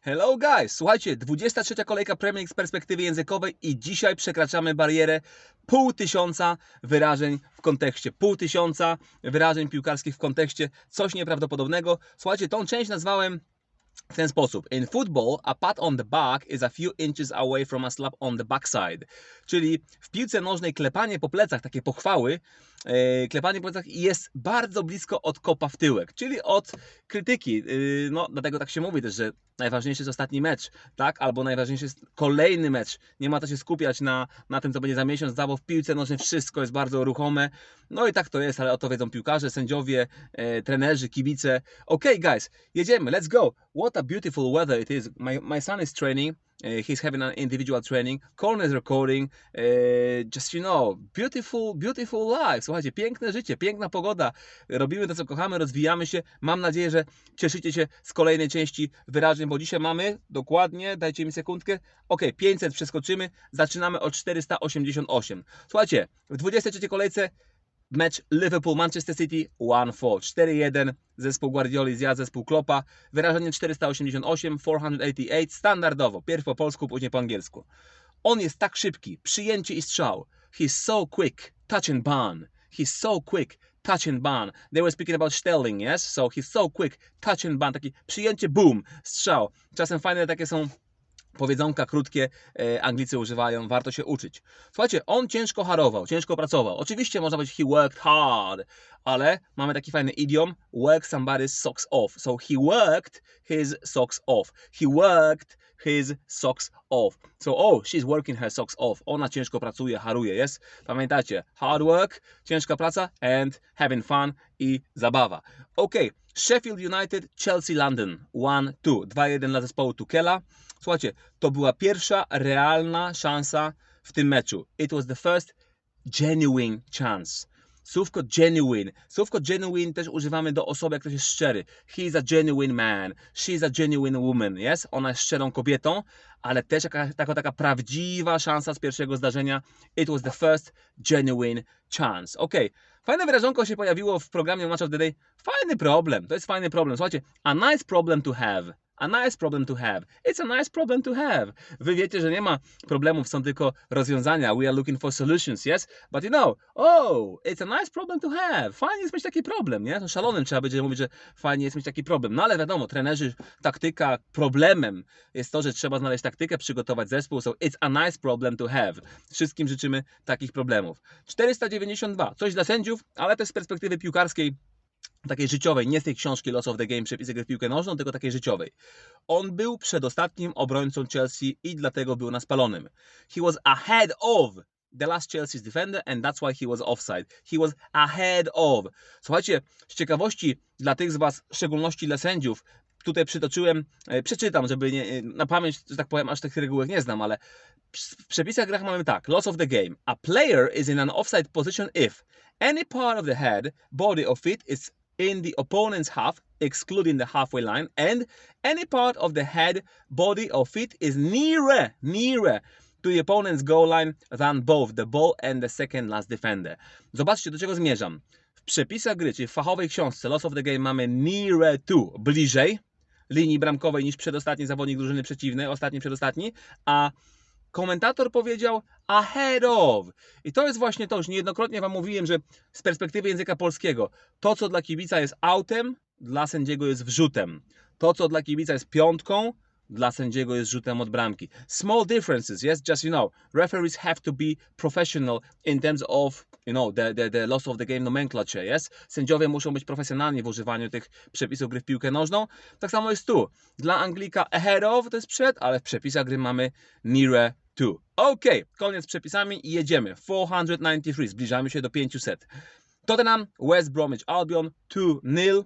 Hello guys! Słuchajcie, 23 kolejka Premier League z perspektywy językowej i dzisiaj przekraczamy barierę pół tysiąca wyrażeń w kontekście. Pół tysiąca wyrażeń piłkarskich w kontekście. Coś nieprawdopodobnego. Słuchajcie, tą część nazwałem w ten sposób. In football, a pat on the back is a few inches away from a slap on the backside. Czyli w piłce nożnej klepanie po plecach, takie pochwały, klepanie po plecach jest bardzo blisko od kopa w tyłek, czyli od krytyki. Yy, no, dlatego tak się mówi też, że najważniejszy jest ostatni mecz, tak? Albo najważniejszy jest kolejny mecz. Nie ma to się skupiać na, na tym, co będzie za miesiąc, dwa, bo w piłce nożnej wszystko jest bardzo ruchome. No i tak to jest, ale o to wiedzą piłkarze, sędziowie, e, trenerzy, kibice. Okay, guys, jedziemy, let's go. What a beautiful weather it is. My, my son is training. Uh, he's having an individual training. Is recording. Uh, just, you know, beautiful, beautiful life. Słuchajcie, piękne życie, piękna pogoda. Robimy to, co kochamy, rozwijamy się. Mam nadzieję, że cieszycie się z kolejnej części wyrażeń, bo dzisiaj mamy dokładnie, dajcie mi sekundkę. Ok, 500 przeskoczymy. Zaczynamy od 488. Słuchajcie, w 23 kolejce mecz Liverpool-Manchester City 1-4. 4-1. Zespół Guardioli zjadł zespół Klopa. Wyrażenie 488, 488. Standardowo. Pierw po polsku, później po angielsku. On jest tak szybki. Przyjęcie i strzał. He's so quick. Touch and burn. He's so quick. Touch and burn. They were speaking about Sterling, yes? So he's so quick. Touch and burn. Taki przyjęcie, boom. Strzał. Czasem fajne takie są powiedzonka krótkie e, Anglicy używają, warto się uczyć. Słuchajcie, on ciężko harował, ciężko pracował. Oczywiście można powiedzieć he worked hard, ale mamy taki fajny idiom work somebody's socks off. So he worked his socks off. He worked his socks off. So, oh, she's working her socks off. Ona ciężko pracuje, haruje, jest? Pamiętacie, hard work, ciężka praca and having fun i zabawa. Ok, Sheffield United, Chelsea London 1-2. 2-1 dla zespołu Tukela. Słuchajcie, to była pierwsza realna szansa w tym meczu. It was the first genuine chance. Słówko genuine. Słówko genuine też używamy do osoby, jak ktoś jest szczery. He is a genuine man. She is a genuine woman. Yes? Ona jest szczerą kobietą, ale też jaka, taka, taka prawdziwa szansa z pierwszego zdarzenia. It was the first genuine chance. Ok. Fajne wyrażonko się pojawiło w programie Match of the Day. Fajny problem. To jest fajny problem. Słuchajcie, a nice problem to have. A nice problem to have. It's a nice problem to have. Wy wiecie, że nie ma problemów, są tylko rozwiązania. We are looking for solutions, yes? But you know, oh, it's a nice problem to have. Fajnie jest mieć taki problem, nie? To szalonym trzeba będzie mówić, że fajnie jest mieć taki problem. No ale wiadomo, trenerzy, taktyka, problemem jest to, że trzeba znaleźć taktykę, przygotować zespół. So it's a nice problem to have. Wszystkim życzymy takich problemów. 492. Coś dla sędziów, ale też z perspektywy piłkarskiej takiej życiowej, nie z tej książki Loss of the Game, przepisy gry w piłkę nożną, tylko takiej życiowej. On był przedostatnim obrońcą Chelsea i dlatego był na spalonym. He was ahead of the last Chelsea's defender and that's why he was offside. He was ahead of. Słuchajcie, z ciekawości dla tych z Was, w szczególności dla sędziów, tutaj przytoczyłem, e, przeczytam, żeby nie, na pamięć, że tak powiem, aż tych regułek nie znam, ale w przepisach grach mamy tak, loss of the game. A player is in an offside position if any part of the head, body or feet is in the opponent's half, excluding the halfway line, and any part of the head, body, or feet is nearer, nearer to the opponent's goal line than both the ball and the second last defender. Zobaczcie, do czego zmierzam. W przepisach gry, czyli w fachowej książce Loss of the Game mamy nearer to, bliżej linii bramkowej niż przedostatni zawodnik drużyny przeciwnej, ostatni przedostatni, a komentator powiedział ahead of. I to jest właśnie to, już niejednokrotnie Wam mówiłem, że z perspektywy języka polskiego, to co dla kibica jest autem, dla sędziego jest wrzutem. To co dla kibica jest piątką, dla sędziego jest rzutem od bramki. Small differences, yes, just you know, referees have to be professional in terms of, you know, the, the, the loss of the game nomenclature, yes. Sędziowie muszą być profesjonalni w używaniu tych przepisów gry w piłkę nożną. Tak samo jest tu. Dla Anglika ahead of to jest przed, ale w przepisach gry mamy nearer to. Ok, koniec z przepisami i jedziemy. 493, zbliżamy się do 500. Tottenham, West Bromwich Albion 2-0.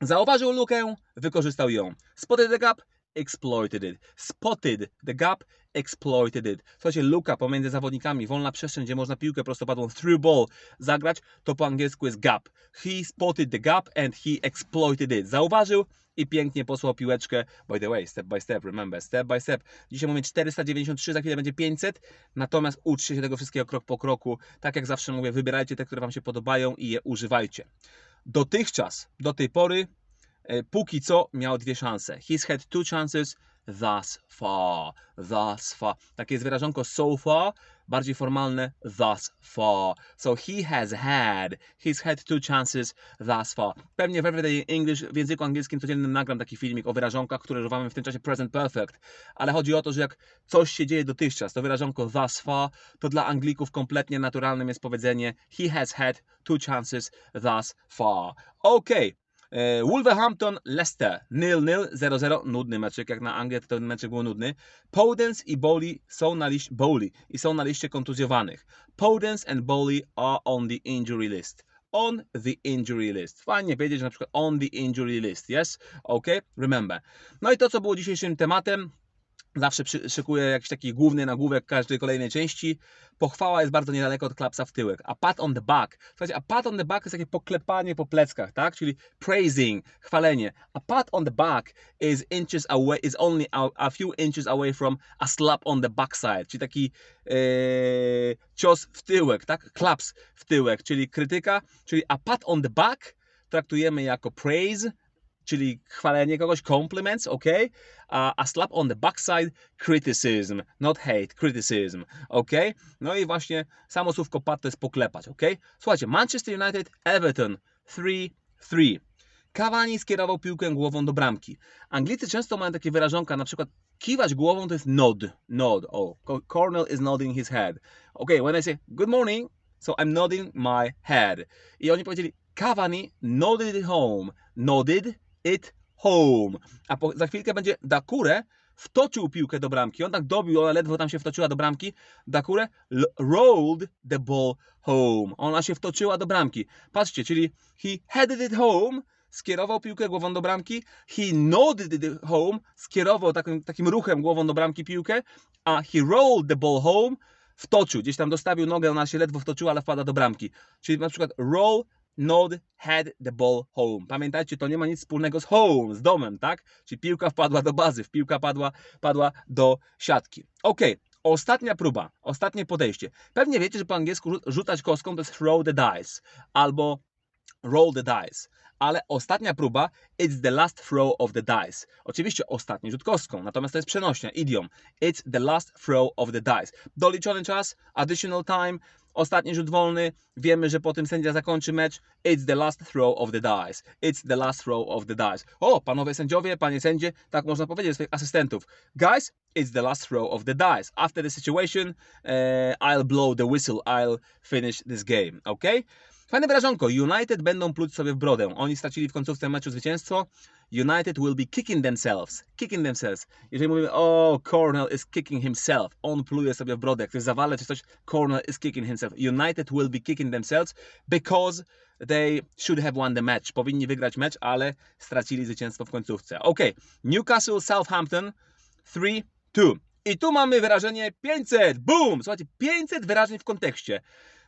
Zauważył lukę, wykorzystał ją. Spotted the gap, exploited it. Spotted the gap, exploited it. Słuchajcie, luka pomiędzy zawodnikami, wolna przestrzeń, gdzie można piłkę prostopadłą through ball zagrać, to po angielsku jest gap. He spotted the gap and he exploited it. Zauważył i pięknie posłał piłeczkę. By the way, step by step, remember, step by step. Dzisiaj mamy 493, za chwilę będzie 500, natomiast uczcie się tego wszystkiego krok po kroku. Tak jak zawsze mówię, wybierajcie te, które Wam się podobają i je używajcie. Dotychczas, do tej pory, póki co miał dwie szanse. He's had two chances, thus far, thus far. Takie jest wyrażonko so far, bardziej formalne thus far. So he has had, he's had two chances thus far. Pewnie w Everyday English w języku angielskim codziennym nagram taki filmik o wyrażonkach, które używamy w tym czasie present perfect. Ale chodzi o to, że jak coś się dzieje dotychczas, to wyrażonko thus far, to dla Anglików kompletnie naturalnym jest powiedzenie he has had two chances thus far. Okej. E, Wolverhampton, Leicester, 0-0, 0-0, nudny meczek, jak na Anglię to ten meczek był nudny. Podence i Bowley są na liście, Bowley i są na liście kontuzjowanych. Podence and Bowley are on the injury list. On the injury list. Fajnie wiedzieć, na przykład on the injury list, yes? Ok? Remember. No i to, co było dzisiejszym tematem, Zawsze przy, szykuję jakiś taki główny nagłówek każdej kolejnej części. Pochwała jest bardzo niedaleko od klapsa w tyłek. A pat on the back. Słuchajcie, a pat on the back jest takie poklepanie po pleckach, tak? Czyli praising, chwalenie. A pat on the back is inches away, is only a, a few inches away from a slap on the backside. Czyli taki e, cios w tyłek, tak? Klaps w tyłek, czyli krytyka. Czyli a pat on the back traktujemy jako praise, czyli chwalenie kogoś, compliments, ok? A, a slap on the backside, criticism, not hate, criticism, ok? No i właśnie samo słówko pat to jest poklepać, ok? Słuchajcie, Manchester United, Everton, 3-3. Cavani skierował piłkę głową do bramki. Anglicy często mają takie wyrażonka, na przykład kiwać głową to jest nod, nod, oh, Cornell is nodding his head. Ok, when I say good morning, so I'm nodding my head. I oni powiedzieli, Cavani nodded home, nodded it home. A po, za chwilkę będzie Dakure wtoczył piłkę do bramki. On tak dobił, ona ledwo tam się wtoczyła do bramki. Dakure rolled the ball home. Ona się wtoczyła do bramki. Patrzcie, czyli he headed it home, skierował piłkę głową do bramki. He nodded it home, skierował takim, takim ruchem głową do bramki piłkę. A he rolled the ball home, wtoczył. Gdzieś tam dostawił nogę, ona się ledwo wtoczyła, ale wpada do bramki. Czyli na przykład roll Nod had the ball home. Pamiętajcie, to nie ma nic wspólnego z home, z domem, tak? Czyli piłka wpadła do bazy, piłka padła, padła do siatki. Ok, ostatnia próba, ostatnie podejście. Pewnie wiecie, że po angielsku rzucać kostką to jest throw the dice albo roll the dice. Ale ostatnia próba, it's the last throw of the dice. Oczywiście ostatni rzut kostką, natomiast to jest przenośnia, idiom. It's the last throw of the dice. Doliczony czas, additional time, Ostatni rzut wolny, wiemy, że po tym sędzia zakończy mecz. It's the last throw of the dice. It's the last throw of the dice. O, panowie sędziowie, panie sędzie, tak można powiedzieć swoich asystentów. Guys, it's the last throw of the dice. After the situation, uh, I'll blow the whistle. I'll finish this game. Ok? Fajne wyrażonko. United będą pluć sobie w brodę. Oni stracili w końcówce meczu zwycięstwo. United will be kicking themselves. Kicking themselves. Jeżeli mówimy, o, Cornell is kicking himself. On pluje sobie w brodę. Jak ktoś czy coś, Cornell is kicking himself. United will be kicking themselves because they should have won the match. Powinni wygrać mecz, ale stracili zwycięstwo w końcówce. Ok. Newcastle, Southampton 3-2. I tu mamy wyrażenie 500. Boom! Słuchajcie, 500 wyrażeń w kontekście.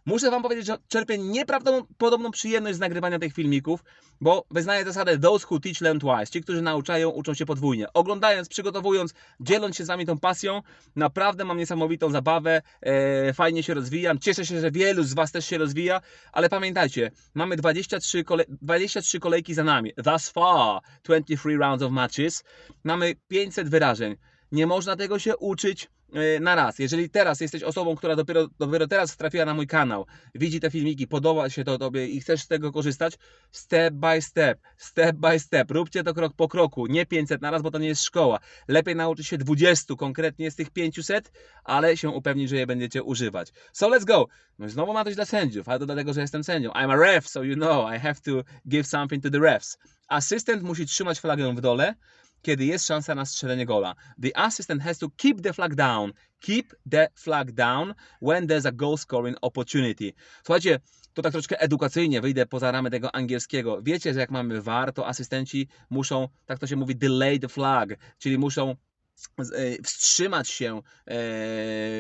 Muszę Wam powiedzieć, że czerpię nieprawdopodobną przyjemność z nagrywania tych filmików, bo wyznaję zasadę those who teach learn twice. Ci, którzy nauczają, uczą się podwójnie. Oglądając, przygotowując, dzieląc się z Wami tą pasją, naprawdę mam niesamowitą zabawę, e, fajnie się rozwijam. Cieszę się, że wielu z Was też się rozwija, ale pamiętajcie, mamy 23, kole 23 kolejki za nami. Thus far, 23 rounds of matches. Mamy 500 wyrażeń. Nie można tego się uczyć na raz. Jeżeli teraz jesteś osobą, która dopiero, dopiero teraz trafiła na mój kanał, widzi te filmiki, podoba się to tobie i chcesz z tego korzystać, step by step, step by step, róbcie to krok po kroku, nie 500 na raz, bo to nie jest szkoła. Lepiej nauczyć się 20 konkretnie z tych 500, ale się upewnić, że je będziecie używać. So let's go! No i znowu ma coś dla sędziów, ale to dlatego, że jestem sędzią. I'm a ref, so you know, I have to give something to the refs. Asystent musi trzymać flagę w dole, kiedy jest szansa na strzelenie gola. The assistant has to keep the flag down. Keep the flag down when there's a goal scoring opportunity. Słuchajcie, to tak troszkę edukacyjnie wyjdę poza ramy tego angielskiego. Wiecie, że jak mamy VAR, to asystenci muszą, tak to się mówi, delay the flag, czyli muszą e, wstrzymać się e,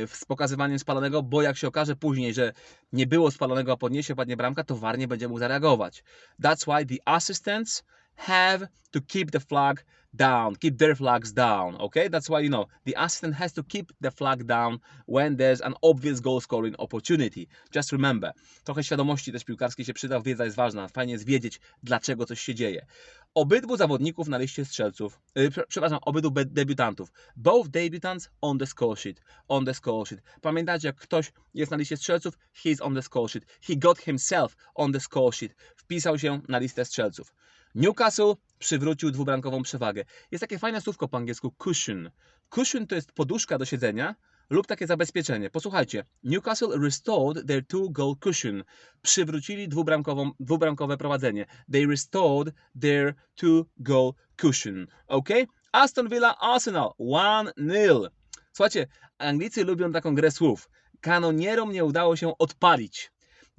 z pokazywaniem spalonego, bo jak się okaże później, że nie było spalonego, a podniesie, padnie bramka, to VAR nie będzie mógł zareagować. That's why the assistants have to keep the flag down, keep their flags down. Okay, that's why you know the assistant has to keep the flag down when there's an obvious goal scoring opportunity. Just remember, trochę świadomości też piłkarskiej się przyda, wiedza jest ważna. Fajnie jest wiedzieć, dlaczego coś się dzieje. obydwu zawodników na liście strzelców. Yy, prze- przepraszam, obydwu debiutantów. Both debutants on the score sheet. On the score sheet. Pamiętajcie, jak ktoś jest na liście strzelców, he's on the score sheet. He got himself on the score sheet. Wpisał się na listę strzelców. Newcastle przywrócił dwubramkową przewagę. Jest takie fajne słówko po angielsku cushion. Cushion to jest poduszka do siedzenia lub takie zabezpieczenie. Posłuchajcie. Newcastle restored their two-goal cushion. Przywrócili dwubramkową, dwubramkowe prowadzenie. They restored their two-goal cushion. Ok? Aston Villa Arsenal 1-0. Słuchajcie, Anglicy lubią taką grę słów. Kanonierom nie udało się odpalić.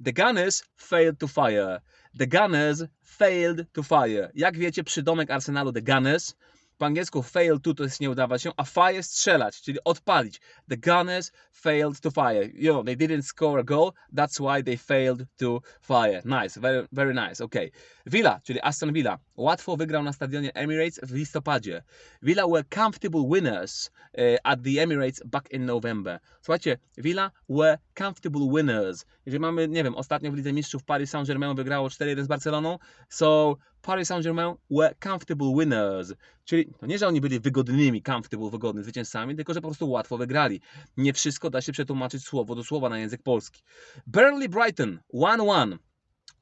The Gunners failed to fire. The Gunners failed to fire. Jak wiecie, przydomek Arsenalu The Gunners po angielsku fail to to jest nie udawać się, a fire strzelać, czyli odpalić. The Gunners failed to fire. You know, they didn't score a goal, that's why they failed to fire. Nice, very, very nice, okay. Villa, czyli Aston Villa, łatwo wygrał na stadionie Emirates w listopadzie. Villa were comfortable winners eh, at the Emirates back in November. Słuchajcie, Villa were comfortable winners. Jeżeli mamy, nie wiem, ostatnio w Lidze Mistrzów Paris Saint-Germain wygrało 4-1 z Barceloną, so Paris Saint-Germain were comfortable winners. Czyli nie, że oni byli wygodnymi, comfortable, wygodnymi zwycięzcami, tylko że po prostu łatwo wygrali. Nie wszystko da się przetłumaczyć słowo do słowa na język polski. Burnley Brighton 1-1.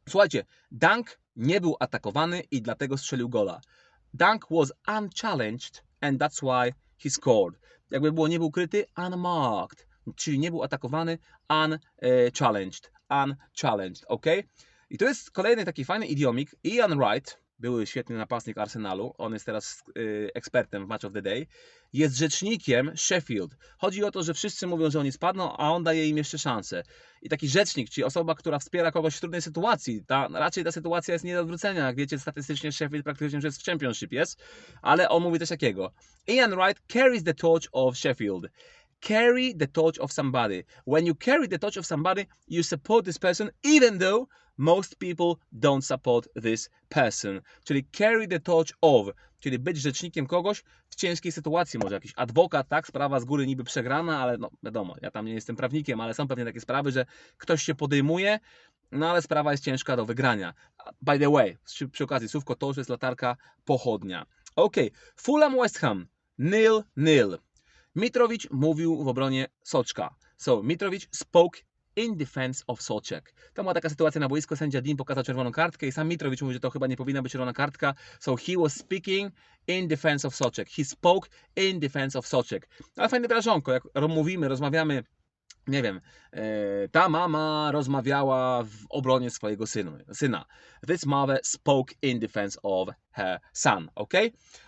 Słuchajcie, Dunk nie był atakowany i dlatego strzelił gola. Dunk was unchallenged and that's why he scored. Jakby było, nie był kryty, unmarked, czyli nie był atakowany, unchallenged, unchallenged, ok? I to jest kolejny taki fajny idiomik. Ian Wright, były świetny napastnik Arsenalu, on jest teraz y, ekspertem w Match of the Day, jest rzecznikiem Sheffield. Chodzi o to, że wszyscy mówią, że oni spadną, a on daje im jeszcze szansę. I taki rzecznik, czyli osoba, która wspiera kogoś w trudnej sytuacji, ta, raczej ta sytuacja jest nie do odwrócenia. Jak wiecie, statystycznie Sheffield praktycznie już jest w Championship, jest, ale on mówi coś takiego. Ian Wright carries the torch of Sheffield. Carry the torch of somebody. When you carry the torch of somebody, you support this person, even though most people don't support this person. Czyli carry the torch of, czyli być rzecznikiem kogoś w ciężkiej sytuacji. Może jakiś adwokat, tak? Sprawa z góry niby przegrana, ale no wiadomo, ja tam nie jestem prawnikiem, ale są pewnie takie sprawy, że ktoś się podejmuje, no ale sprawa jest ciężka do wygrania. By the way, przy, przy okazji słówko to, że jest latarka pochodnia. Ok, Fulham West Ham, nil, nil. Mitrowicz mówił w obronie Soczka. So, Mitrowicz spoke in defense of Soczek. To była taka sytuacja na boisku, sędzia Dean pokazał czerwoną kartkę i sam Mitrowicz mówił, że to chyba nie powinna być czerwona kartka. So, he was speaking in defense of Soczek. He spoke in defense of Soczek. Ale fajne wrażonko, jak mówimy, rozmawiamy, nie wiem, e, ta mama rozmawiała w obronie swojego synu, syna. This mother spoke in defense of her son, ok?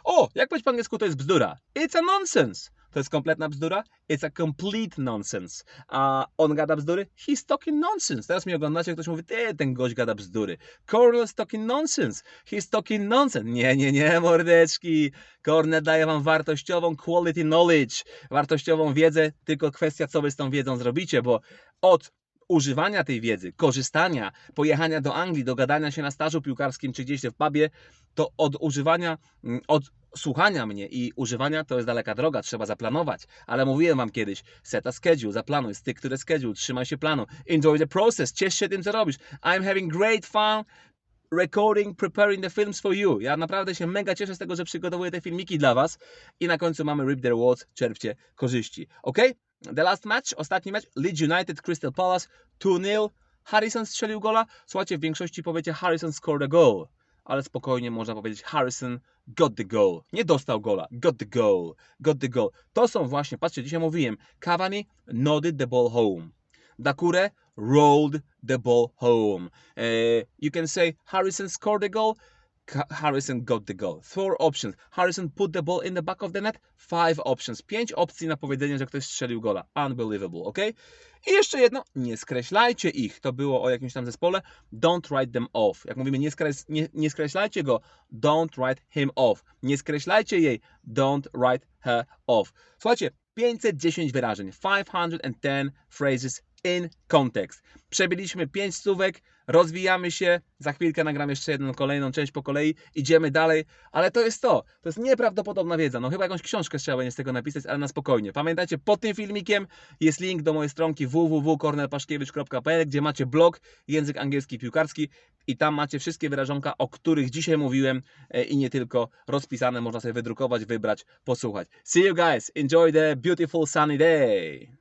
O, jak powiedzieć po angielsku, to jest bzdura. It's a nonsense. To jest kompletna bzdura? It's a complete nonsense. A on gada bzdury? He's talking nonsense. Teraz mi oglądacie, ktoś mówi, ty, ten gość gada bzdury. Cornel's talking nonsense. He's talking nonsense. Nie, nie, nie, mordeczki. Cornel daje wam wartościową quality knowledge. Wartościową wiedzę, tylko kwestia, co wy z tą wiedzą zrobicie, bo od używania tej wiedzy, korzystania, pojechania do Anglii, dogadania się na stażu piłkarskim czy gdzieś w pubie, to od używania, mm, od słuchania mnie i używania to jest daleka droga, trzeba zaplanować. Ale mówiłem wam kiedyś, set a schedule, zaplanuj, stick the schedule, trzymaj się planu, enjoy the process, ciesz się tym, co robisz. I'm having great fun recording, preparing the films for you. Ja naprawdę się mega cieszę z tego, że przygotowuję te filmiki dla was i na końcu mamy Rip the Rewards, czerpcie korzyści. Ok? The last match, ostatni mecz, Leeds United, Crystal Palace, 2-0. Harrison strzelił gola. Słuchajcie, w większości powiecie Harrison scored a goal, ale spokojnie można powiedzieć Harrison got the goal. Nie dostał gola, got the goal, got the goal. To są właśnie, patrzcie, dzisiaj mówiłem, Cavani nodded the ball home. Dakure rolled the ball home. Uh, you can say Harrison scored the goal. Harrison got the goal. Four options. Harrison put the ball in the back of the net. Five options. Pięć opcji na powiedzenie, że ktoś strzelił gola. Unbelievable, ok? I jeszcze jedno. Nie skreślajcie ich. To było o jakimś tam zespole. Don't write them off. Jak mówimy, nie, nie, nie skreślajcie go. Don't write him off. Nie skreślajcie jej. Don't write her off. Słuchajcie, 510 wyrażeń. 510 phrases in context. Przebiliśmy 5 stówek, rozwijamy się, za chwilkę nagram jeszcze jedną kolejną część po kolei, idziemy dalej, ale to jest to, to jest nieprawdopodobna wiedza, no chyba jakąś książkę trzeba będzie z tego napisać, ale na spokojnie. Pamiętajcie, pod tym filmikiem jest link do mojej stronki www.kornelpaszkiewicz.pl, gdzie macie blog język angielski piłkarski i tam macie wszystkie wyrażonka, o których dzisiaj mówiłem e, i nie tylko rozpisane, można sobie wydrukować, wybrać, posłuchać. See you guys, enjoy the beautiful sunny day!